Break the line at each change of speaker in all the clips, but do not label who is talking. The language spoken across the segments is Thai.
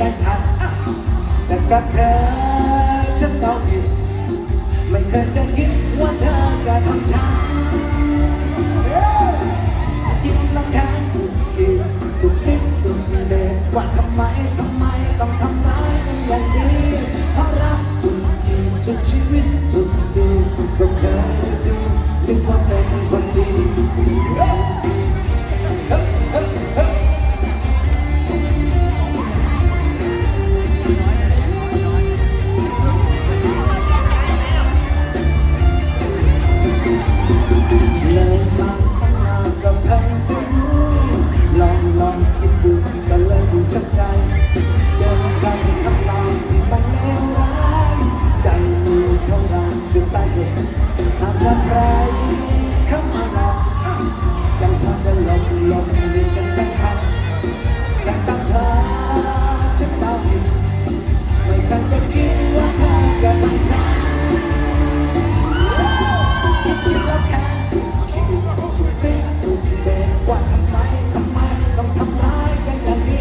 ได้ทัแต่กับเธอจะนเอา มีเท่าคือใต้เกือบสิบหากว่าใครเข้ามาหลอกยังพอจะหลบหลบหลีกกันไม่ทันแต่ตั้งเธอฉันเดาผิดไม่เคยจะคิดว่าเธอจะทำฉันคิดคิดแล้วแค้นสุดขีดสุดฤทธิ์สุดเดชว่าทำไมทำไมต้องทำร้ายกันอย่างนี้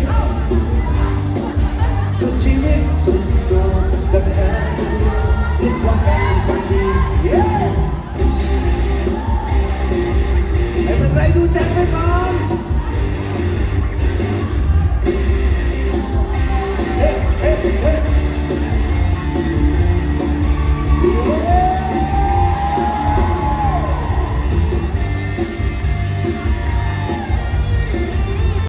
สุดชีวิตสุดตัวกั ดูใจไว้ก่อน